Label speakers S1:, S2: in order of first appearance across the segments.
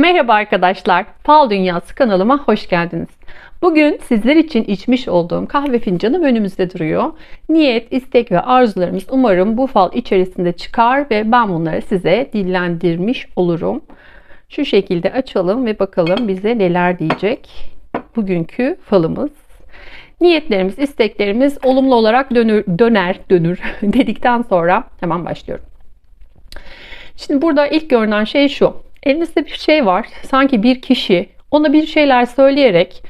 S1: Merhaba arkadaşlar, Fal Dünyası kanalıma hoş geldiniz. Bugün sizler için içmiş olduğum kahve fincanım önümüzde duruyor. Niyet, istek ve arzularımız umarım bu fal içerisinde çıkar ve ben bunları size dillendirmiş olurum. Şu şekilde açalım ve bakalım bize neler diyecek bugünkü falımız. Niyetlerimiz, isteklerimiz olumlu olarak dönür, döner, dönür dedikten sonra hemen başlıyorum. Şimdi burada ilk görünen şey şu. Elinizde bir şey var. Sanki bir kişi ona bir şeyler söyleyerek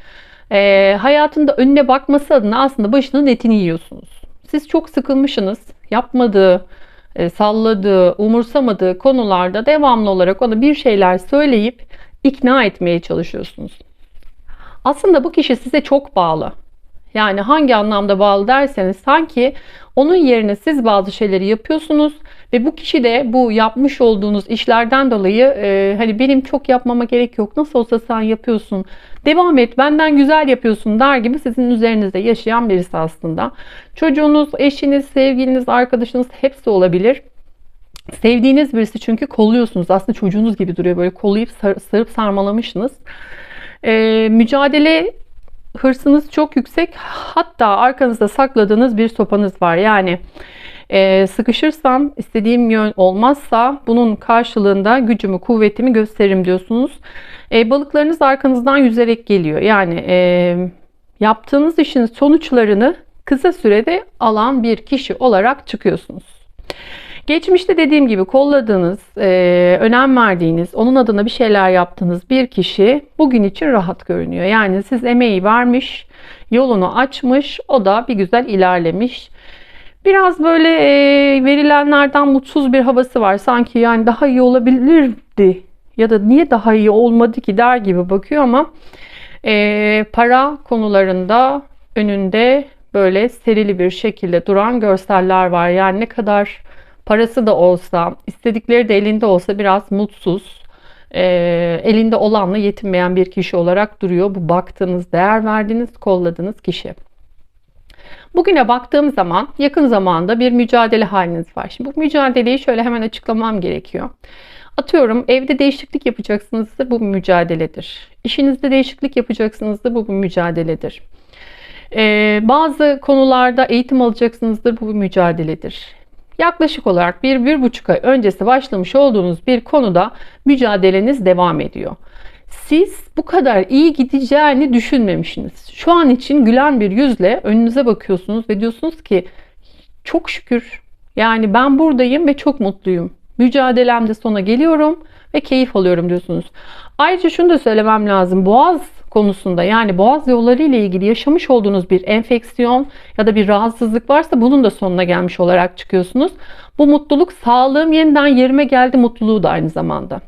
S1: e, hayatında önüne bakması adına aslında başının etini yiyorsunuz. Siz çok sıkılmışsınız. Yapmadığı, e, salladığı, umursamadığı konularda devamlı olarak ona bir şeyler söyleyip ikna etmeye çalışıyorsunuz. Aslında bu kişi size çok bağlı. Yani hangi anlamda bağlı derseniz sanki onun yerine siz bazı şeyleri yapıyorsunuz ve bu kişi de bu yapmış olduğunuz işlerden dolayı e, hani benim çok yapmama gerek yok. Nasıl olsa sen yapıyorsun. Devam et benden güzel yapıyorsun der gibi sizin üzerinizde yaşayan birisi aslında. Çocuğunuz, eşiniz, sevgiliniz, arkadaşınız hepsi olabilir. Sevdiğiniz birisi çünkü kolluyorsunuz. Aslında çocuğunuz gibi duruyor. Böyle kollayıp sar, sarıp sarmalamışsınız. Ee, mücadele hırsınız çok yüksek. Hatta arkanızda sakladığınız bir sopanız var. Yani e, sıkışırsam istediğim yön olmazsa bunun karşılığında gücümü kuvvetimi gösteririm diyorsunuz. E, balıklarınız arkanızdan yüzerek geliyor. Yani e, yaptığınız işin sonuçlarını kısa sürede alan bir kişi olarak çıkıyorsunuz. Geçmişte dediğim gibi kolladığınız, e, önem verdiğiniz, onun adına bir şeyler yaptığınız bir kişi bugün için rahat görünüyor. Yani siz emeği vermiş, yolunu açmış, o da bir güzel ilerlemiş. Biraz böyle e, verilenlerden mutsuz bir havası var. Sanki yani daha iyi olabilirdi ya da niye daha iyi olmadı ki der gibi bakıyor ama e, para konularında önünde böyle serili bir şekilde duran görseller var. Yani ne kadar parası da olsa, istedikleri de elinde olsa biraz mutsuz, e, elinde olanla yetinmeyen bir kişi olarak duruyor. Bu baktığınız, değer verdiğiniz, kolladığınız kişi. Bugüne baktığım zaman yakın zamanda bir mücadele haliniz var. Şimdi bu mücadeleyi şöyle hemen açıklamam gerekiyor. Atıyorum evde değişiklik yapacaksınız da bu bir mücadeledir. İşinizde değişiklik yapacaksınız da bu bir mücadeledir. Ee, bazı konularda eğitim alacaksınızdır bu bir mücadeledir. Yaklaşık olarak bir, bir buçuk ay öncesi başlamış olduğunuz bir konuda mücadeleniz devam ediyor. Siz bu kadar iyi gideceğini düşünmemişsiniz. Şu an için gülen bir yüzle önünüze bakıyorsunuz ve diyorsunuz ki çok şükür yani ben buradayım ve çok mutluyum. Mücadelemde sona geliyorum ve keyif alıyorum diyorsunuz. Ayrıca şunu da söylemem lazım. Boğaz konusunda yani boğaz yolları ile ilgili yaşamış olduğunuz bir enfeksiyon ya da bir rahatsızlık varsa bunun da sonuna gelmiş olarak çıkıyorsunuz. Bu mutluluk sağlığım yeniden yerime geldi mutluluğu da aynı zamanda.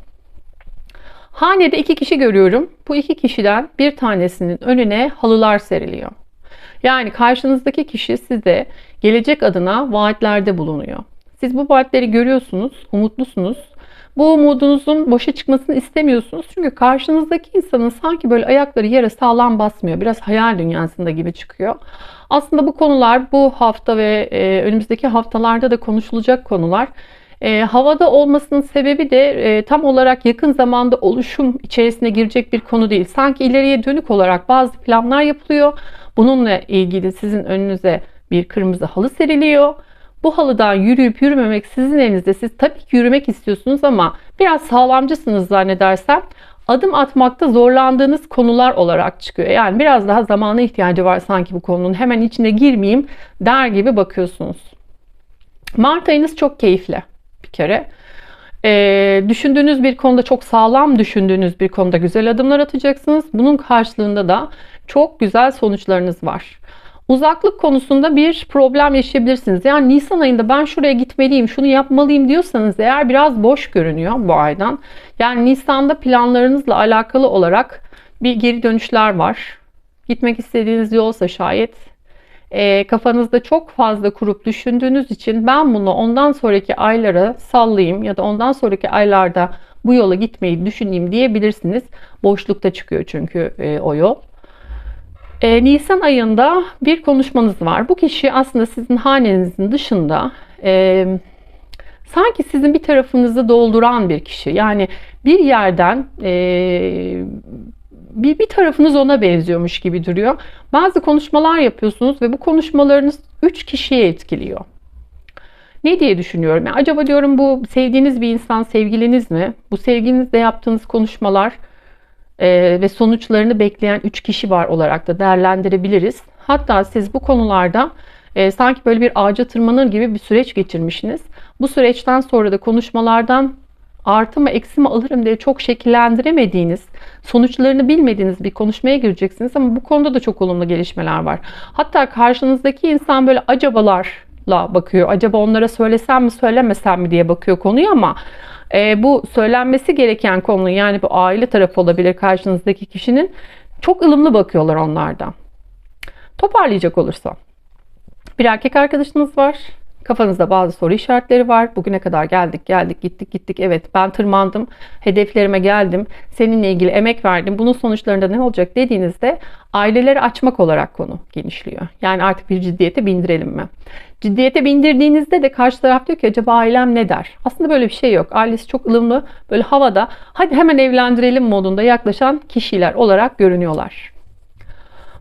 S1: Hanede iki kişi görüyorum. Bu iki kişiden bir tanesinin önüne halılar seriliyor. Yani karşınızdaki kişi size gelecek adına vaatlerde bulunuyor. Siz bu vaatleri görüyorsunuz, umutlusunuz. Bu umudunuzun boşa çıkmasını istemiyorsunuz. Çünkü karşınızdaki insanın sanki böyle ayakları yere sağlam basmıyor. Biraz hayal dünyasında gibi çıkıyor. Aslında bu konular bu hafta ve e, önümüzdeki haftalarda da konuşulacak konular. E, havada olmasının sebebi de e, tam olarak yakın zamanda oluşum içerisine girecek bir konu değil. Sanki ileriye dönük olarak bazı planlar yapılıyor. Bununla ilgili sizin önünüze bir kırmızı halı seriliyor. Bu halıdan yürüyüp yürümemek sizin elinizde. Siz tabii ki yürümek istiyorsunuz ama biraz sağlamcısınız zannedersem adım atmakta zorlandığınız konular olarak çıkıyor. Yani biraz daha zamana ihtiyacı var sanki bu konunun. Hemen içine girmeyeyim der gibi bakıyorsunuz. Mart ayınız çok keyifli bir kere. Ee, düşündüğünüz bir konuda çok sağlam düşündüğünüz bir konuda güzel adımlar atacaksınız. Bunun karşılığında da çok güzel sonuçlarınız var. Uzaklık konusunda bir problem yaşayabilirsiniz. Yani Nisan ayında ben şuraya gitmeliyim, şunu yapmalıyım diyorsanız eğer biraz boş görünüyor bu aydan. Yani Nisan'da planlarınızla alakalı olarak bir geri dönüşler var. Gitmek istediğiniz yolsa şayet e, kafanızda çok fazla kurup düşündüğünüz için ben bunu ondan sonraki aylara sallayayım ya da ondan sonraki aylarda bu yola gitmeyi düşüneyim diyebilirsiniz. Boşlukta çıkıyor çünkü e, o yol. E, Nisan ayında bir konuşmanız var. Bu kişi aslında sizin hanenizin dışında e, sanki sizin bir tarafınızı dolduran bir kişi. Yani bir yerden e, bir, bir tarafınız ona benziyormuş gibi duruyor. Bazı konuşmalar yapıyorsunuz ve bu konuşmalarınız 3 kişiye etkiliyor. Ne diye düşünüyorum? Yani acaba diyorum bu sevdiğiniz bir insan sevgiliniz mi? Bu sevgilinizle yaptığınız konuşmalar e, ve sonuçlarını bekleyen 3 kişi var olarak da değerlendirebiliriz. Hatta siz bu konularda e, sanki böyle bir ağaca tırmanır gibi bir süreç geçirmişsiniz. Bu süreçten sonra da konuşmalardan artı mı eksi mi alırım diye çok şekillendiremediğiniz, sonuçlarını bilmediğiniz bir konuşmaya gireceksiniz ama bu konuda da çok olumlu gelişmeler var. Hatta karşınızdaki insan böyle acabalarla bakıyor. Acaba onlara söylesem mi söylemesem mi diye bakıyor konuyu ama e, bu söylenmesi gereken konu yani bu aile tarafı olabilir karşınızdaki kişinin çok ılımlı bakıyorlar onlardan. Toparlayacak olursam. Bir erkek arkadaşınız var. Kafanızda bazı soru işaretleri var. Bugüne kadar geldik, geldik, gittik, gittik. Evet ben tırmandım, hedeflerime geldim. Seninle ilgili emek verdim. Bunun sonuçlarında ne olacak dediğinizde aileleri açmak olarak konu genişliyor. Yani artık bir ciddiyete bindirelim mi? Ciddiyete bindirdiğinizde de karşı taraf diyor ki acaba ailem ne der? Aslında böyle bir şey yok. Ailesi çok ılımlı, böyle havada hadi hemen evlendirelim modunda yaklaşan kişiler olarak görünüyorlar.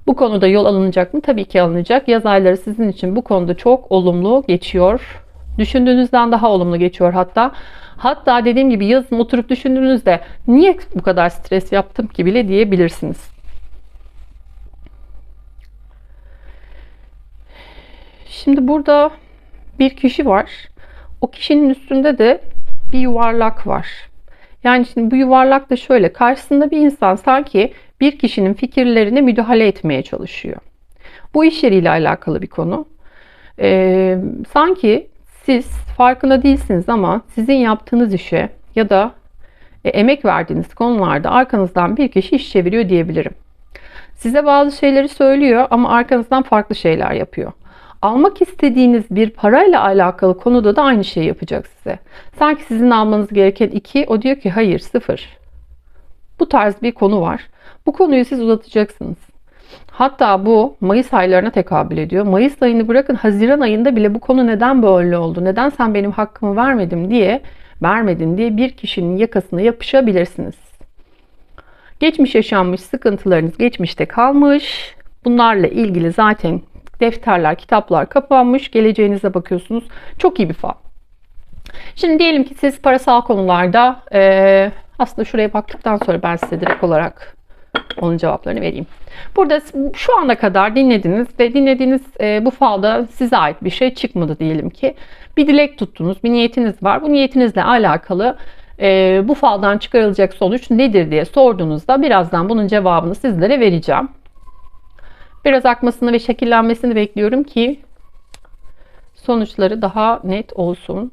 S1: Bu konuda yol alınacak mı? Tabii ki alınacak. Yaz ayları sizin için bu konuda çok olumlu geçiyor. Düşündüğünüzden daha olumlu geçiyor hatta. Hatta dediğim gibi yazın oturup düşündüğünüzde niye bu kadar stres yaptım ki bile diyebilirsiniz. Şimdi burada bir kişi var. O kişinin üstünde de bir yuvarlak var. Yani şimdi bu yuvarlak da şöyle karşısında bir insan sanki bir kişinin fikirlerine müdahale etmeye çalışıyor. Bu iş yeriyle alakalı bir konu. Ee, sanki siz farkında değilsiniz ama sizin yaptığınız işe ya da e, emek verdiğiniz konularda arkanızdan bir kişi iş çeviriyor diyebilirim. Size bazı şeyleri söylüyor ama arkanızdan farklı şeyler yapıyor. Almak istediğiniz bir parayla alakalı konuda da aynı şeyi yapacak size. Sanki sizin almanız gereken iki, o diyor ki hayır sıfır. Bu tarz bir konu var. Bu konuyu siz uzatacaksınız. Hatta bu Mayıs aylarına tekabül ediyor. Mayıs ayını bırakın Haziran ayında bile bu konu neden böyle oldu? Neden sen benim hakkımı vermedin diye vermedin diye bir kişinin yakasına yapışabilirsiniz. Geçmiş yaşanmış sıkıntılarınız geçmişte kalmış. Bunlarla ilgili zaten defterler, kitaplar kapanmış. Geleceğinize bakıyorsunuz. Çok iyi bir fal. Şimdi diyelim ki siz parasal konularda e, aslında şuraya baktıktan sonra ben size direkt olarak onun cevaplarını vereyim. Burada şu ana kadar dinlediniz ve dinlediğiniz e, bu falda size ait bir şey çıkmadı diyelim ki. Bir dilek tuttunuz, bir niyetiniz var. Bu niyetinizle alakalı e, bu faldan çıkarılacak sonuç nedir diye sorduğunuzda birazdan bunun cevabını sizlere vereceğim. Biraz akmasını ve şekillenmesini bekliyorum ki sonuçları daha net olsun.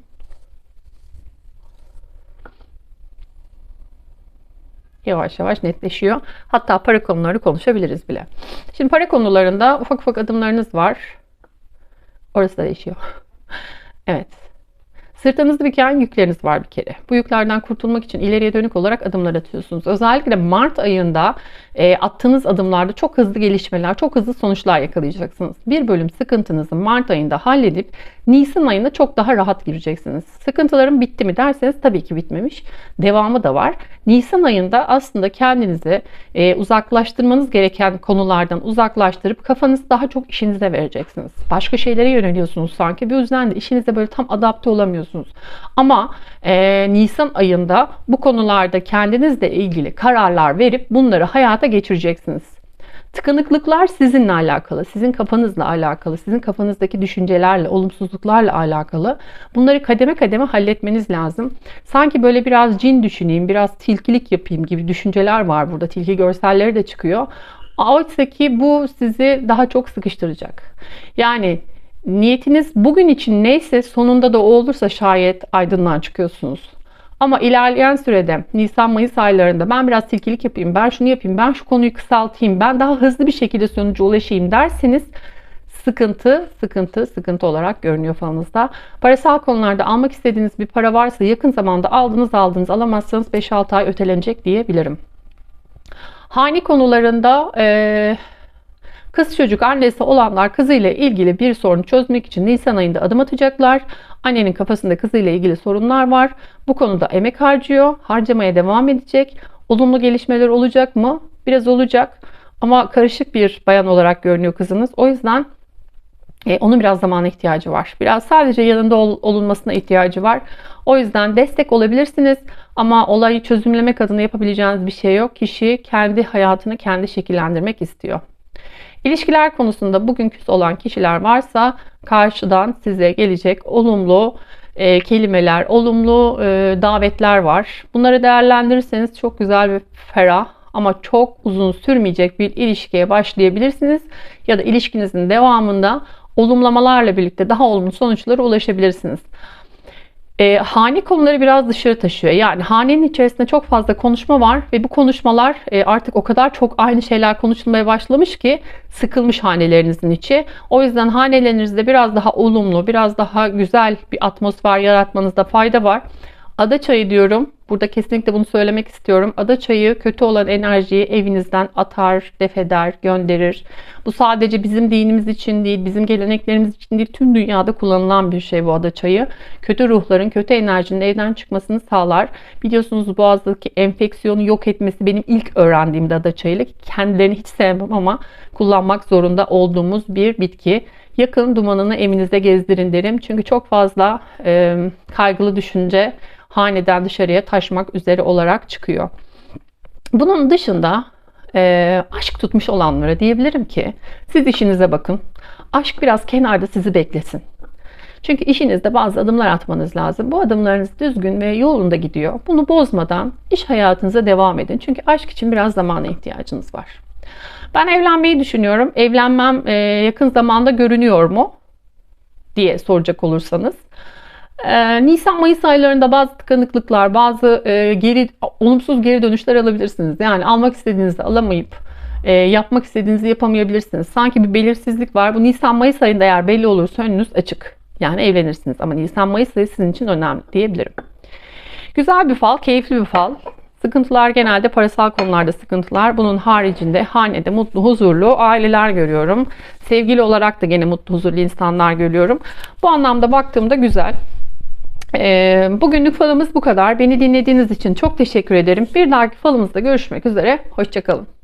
S1: Yavaş yavaş netleşiyor. Hatta para konuları konuşabiliriz bile. Şimdi para konularında ufak ufak adımlarınız var. Orası da değişiyor. evet. Sırtınızda büken yükleriniz var bir kere. Bu yüklerden kurtulmak için ileriye dönük olarak adımlar atıyorsunuz. Özellikle Mart ayında e, attığınız adımlarda çok hızlı gelişmeler, çok hızlı sonuçlar yakalayacaksınız. Bir bölüm sıkıntınızı Mart ayında halledip Nisan ayında çok daha rahat gireceksiniz. Sıkıntılarım bitti mi derseniz tabii ki bitmemiş. Devamı da var. Nisan ayında aslında kendinizi e, uzaklaştırmanız gereken konulardan uzaklaştırıp kafanızı daha çok işinize vereceksiniz. Başka şeylere yöneliyorsunuz sanki. Bu yüzden de işinize böyle tam adapte olamıyorsunuz. Ama e, Nisan ayında bu konularda kendinizle ilgili kararlar verip bunları hayata geçireceksiniz. Tıkanıklıklar sizinle alakalı, sizin kafanızla alakalı, sizin kafanızdaki düşüncelerle, olumsuzluklarla alakalı. Bunları kademe kademe halletmeniz lazım. Sanki böyle biraz cin düşüneyim, biraz tilkilik yapayım gibi düşünceler var burada. Tilki görselleri de çıkıyor. Oysa ki bu sizi daha çok sıkıştıracak. Yani niyetiniz bugün için neyse sonunda da o olursa şayet aydınlığa çıkıyorsunuz. Ama ilerleyen sürede Nisan-Mayıs aylarında ben biraz tilkilik yapayım, ben şunu yapayım, ben şu konuyu kısaltayım, ben daha hızlı bir şekilde sonuca ulaşayım derseniz sıkıntı, sıkıntı, sıkıntı olarak görünüyor falınızda. Parasal konularda almak istediğiniz bir para varsa yakın zamanda aldınız aldınız alamazsanız 5-6 ay ötelenecek diyebilirim. Hani konularında ee, Kız çocuk annesi olanlar kızıyla ilgili bir sorunu çözmek için Nisan ayında adım atacaklar. Annenin kafasında kızıyla ilgili sorunlar var. Bu konuda emek harcıyor. Harcamaya devam edecek. Olumlu gelişmeler olacak mı? Biraz olacak. Ama karışık bir bayan olarak görünüyor kızınız. O yüzden e, onun biraz zamana ihtiyacı var. Biraz sadece yanında ol- olunmasına ihtiyacı var. O yüzden destek olabilirsiniz ama olayı çözümlemek adına yapabileceğiniz bir şey yok. Kişi kendi hayatını kendi şekillendirmek istiyor. İlişkiler konusunda bugün küs olan kişiler varsa karşıdan size gelecek olumlu e, kelimeler, olumlu e, davetler var. Bunları değerlendirirseniz çok güzel ve ferah ama çok uzun sürmeyecek bir ilişkiye başlayabilirsiniz. Ya da ilişkinizin devamında olumlamalarla birlikte daha olumlu sonuçlara ulaşabilirsiniz. E, hane konuları biraz dışarı taşıyor. Yani hanenin içerisinde çok fazla konuşma var ve bu konuşmalar e, artık o kadar çok aynı şeyler konuşulmaya başlamış ki sıkılmış hanelerinizin içi. O yüzden hanelerinizde biraz daha olumlu, biraz daha güzel bir atmosfer yaratmanızda fayda var. Ada çayı diyorum. Burada kesinlikle bunu söylemek istiyorum. Ada çayı kötü olan enerjiyi evinizden atar, defeder, gönderir. Bu sadece bizim dinimiz için değil, bizim geleneklerimiz için değil, tüm dünyada kullanılan bir şey bu ada çayı. Kötü ruhların, kötü enerjinin evden çıkmasını sağlar. Biliyorsunuz boğazdaki enfeksiyonu yok etmesi benim ilk öğrendiğim de ada çayıyla. Kendilerini hiç sevmem ama kullanmak zorunda olduğumuz bir bitki. Yakın dumanını evinizde gezdirin derim. Çünkü çok fazla e, kaygılı düşünce haneden dışarıya taşmak üzere olarak çıkıyor. Bunun dışında e, aşk tutmuş olanlara diyebilirim ki siz işinize bakın. Aşk biraz kenarda sizi beklesin. Çünkü işinizde bazı adımlar atmanız lazım. Bu adımlarınız düzgün ve yolunda gidiyor. Bunu bozmadan iş hayatınıza devam edin. Çünkü aşk için biraz zamana ihtiyacınız var. Ben evlenmeyi düşünüyorum. Evlenmem e, yakın zamanda görünüyor mu? diye soracak olursanız. Ee, Nisan-Mayıs aylarında bazı tıkanıklıklar, bazı e, geri olumsuz geri dönüşler alabilirsiniz. Yani almak istediğinizi alamayıp e, yapmak istediğinizi yapamayabilirsiniz. Sanki bir belirsizlik var. Bu Nisan-Mayıs ayında eğer belli olursa önünüz açık. Yani evlenirsiniz ama Nisan-Mayıs ayı sizin için önemli diyebilirim. Güzel bir fal, keyifli bir fal. Sıkıntılar genelde parasal konularda sıkıntılar. Bunun haricinde hanede mutlu, huzurlu aileler görüyorum. Sevgili olarak da gene mutlu, huzurlu insanlar görüyorum. Bu anlamda baktığımda güzel. Ee, bugünlük falımız bu kadar. Beni dinlediğiniz için çok teşekkür ederim. Bir dahaki falımızda görüşmek üzere. Hoşçakalın.